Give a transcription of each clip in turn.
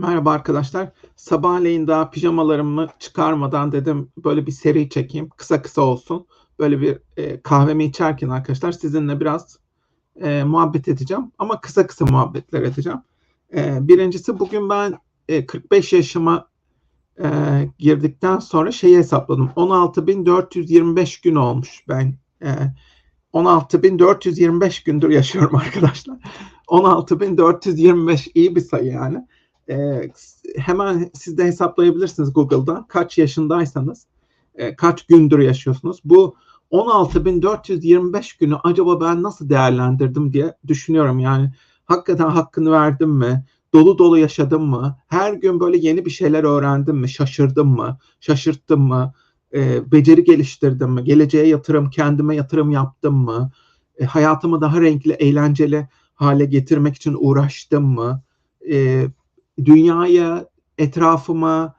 Merhaba arkadaşlar. Sabahleyin daha pijamalarımı çıkarmadan dedim böyle bir seri çekeyim. Kısa kısa olsun. Böyle bir e, kahvemi içerken arkadaşlar sizinle biraz e, muhabbet edeceğim. Ama kısa kısa muhabbetler edeceğim. E, birincisi bugün ben e, 45 yaşıma e, girdikten sonra şeyi hesapladım. 16.425 gün olmuş ben. E, 16.425 gündür yaşıyorum arkadaşlar. 16.425 iyi bir sayı yani. Ee, hemen siz de hesaplayabilirsiniz Google'da kaç yaşındaysanız e, kaç gündür yaşıyorsunuz. Bu 16.425 günü acaba ben nasıl değerlendirdim diye düşünüyorum. Yani hakikaten hakkını verdim mi? Dolu dolu yaşadım mı? Her gün böyle yeni bir şeyler öğrendim mi? Şaşırdım mı? Şaşırttım mı? E, beceri geliştirdim mi? Geleceğe yatırım, kendime yatırım yaptım mı? E, hayatımı daha renkli, eğlenceli hale getirmek için uğraştım mı? E, dünyaya, etrafıma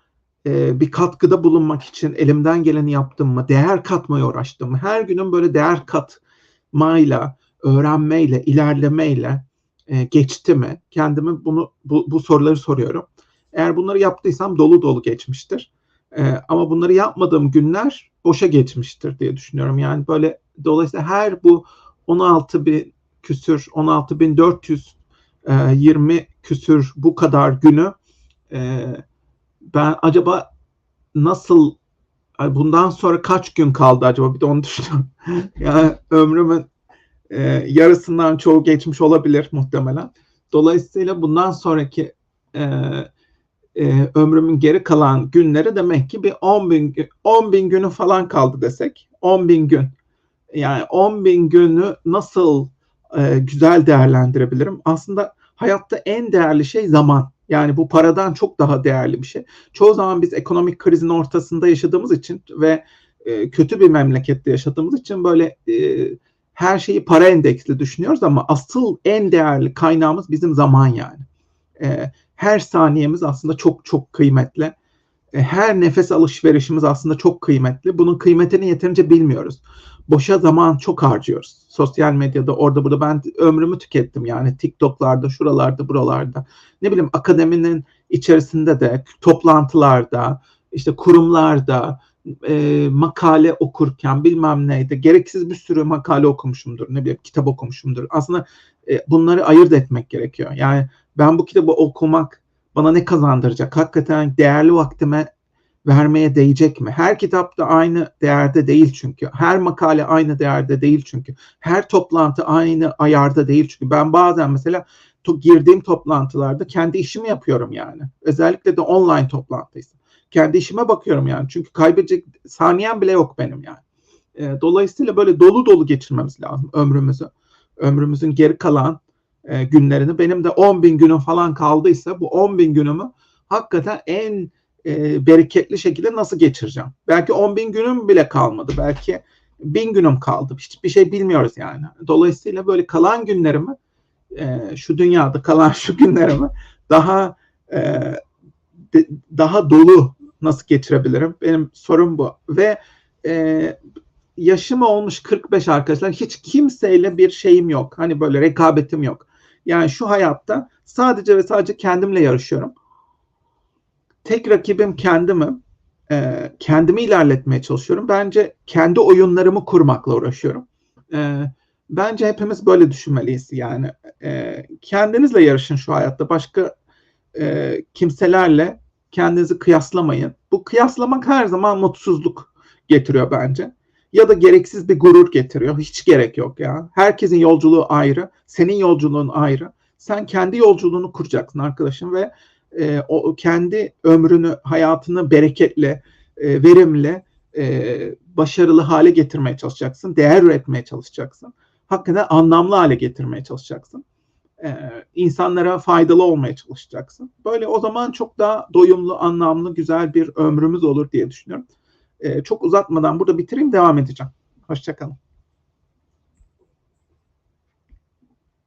e, bir katkıda bulunmak için elimden geleni yaptım mı? Değer katmaya uğraştım mı? Her günün böyle değer katmayla, öğrenmeyle, ilerlemeyle e, geçti mi? Kendime bunu bu, bu soruları soruyorum. Eğer bunları yaptıysam dolu dolu geçmiştir. E, ama bunları yapmadığım günler boşa geçmiştir diye düşünüyorum. Yani böyle dolayısıyla her bu 16 bin küsür, 16 bin 400 20 küsür bu kadar günü e, ben acaba nasıl bundan sonra kaç gün kaldı acaba bir de onu düşünüyorum. yani ömrümün e, yarısından çoğu geçmiş olabilir muhtemelen. Dolayısıyla bundan sonraki e, e, ömrümün geri kalan günleri demek ki bir 10 bin, 10 bin günü falan kaldı desek. 10 bin gün. Yani 10 bin günü nasıl e, güzel değerlendirebilirim? Aslında hayatta en değerli şey zaman. Yani bu paradan çok daha değerli bir şey. Çoğu zaman biz ekonomik krizin ortasında yaşadığımız için ve e, kötü bir memlekette yaşadığımız için böyle e, her şeyi para endeksli düşünüyoruz ama asıl en değerli kaynağımız bizim zaman yani. E, her saniyemiz aslında çok çok kıymetli. E, her nefes alışverişimiz aslında çok kıymetli. Bunun kıymetini yeterince bilmiyoruz boşa zaman çok harcıyoruz. Sosyal medyada orada burada ben ömrümü tükettim yani TikTok'larda, şuralarda, buralarda. Ne bileyim akademinin içerisinde de toplantılarda, işte kurumlarda e, makale okurken bilmem neydi. Gereksiz bir sürü makale okumuşumdur. Ne bileyim kitap okumuşumdur. Aslında e, bunları ayırt etmek gerekiyor. Yani ben bu kitabı okumak bana ne kazandıracak? Hakikaten değerli vaktime vermeye değecek mi? Her kitap da aynı değerde değil çünkü. Her makale aynı değerde değil çünkü. Her toplantı aynı ayarda değil çünkü. Ben bazen mesela to girdiğim toplantılarda kendi işimi yapıyorum yani. Özellikle de online toplantıysa. Kendi işime bakıyorum yani. Çünkü kaybedecek saniyem bile yok benim yani. E, dolayısıyla böyle dolu dolu geçirmemiz lazım ömrümüzü. Ömrümüzün geri kalan e, günlerini. Benim de 10 bin günüm falan kaldıysa bu 10 bin günümü hakikaten en e, bereketli şekilde nasıl geçireceğim? Belki 10 bin günüm bile kalmadı. Belki bin günüm kaldı. Hiçbir şey bilmiyoruz yani. Dolayısıyla böyle kalan günlerimi e, şu dünyada kalan şu günlerimi daha e, de, daha dolu nasıl geçirebilirim? Benim sorum bu. Ve e, yaşım olmuş 45 arkadaşlar. Hiç kimseyle bir şeyim yok. Hani böyle rekabetim yok. Yani şu hayatta sadece ve sadece kendimle yarışıyorum tek rakibim kendimim. E, kendimi ilerletmeye çalışıyorum. Bence kendi oyunlarımı kurmakla uğraşıyorum. E, bence hepimiz böyle düşünmeliyiz. Yani e, kendinizle yarışın şu hayatta. Başka e, kimselerle kendinizi kıyaslamayın. Bu kıyaslamak her zaman mutsuzluk getiriyor bence. Ya da gereksiz bir gurur getiriyor. Hiç gerek yok ya. Herkesin yolculuğu ayrı. Senin yolculuğun ayrı. Sen kendi yolculuğunu kuracaksın arkadaşım ve e, o kendi ömrünü, hayatını bereketli, e, verimli, e, başarılı hale getirmeye çalışacaksın. Değer üretmeye çalışacaksın. Hakikaten anlamlı hale getirmeye çalışacaksın. E, insanlara faydalı olmaya çalışacaksın. Böyle o zaman çok daha doyumlu, anlamlı, güzel bir ömrümüz olur diye düşünüyorum. E, çok uzatmadan burada bitireyim, devam edeceğim. Hoşçakalın.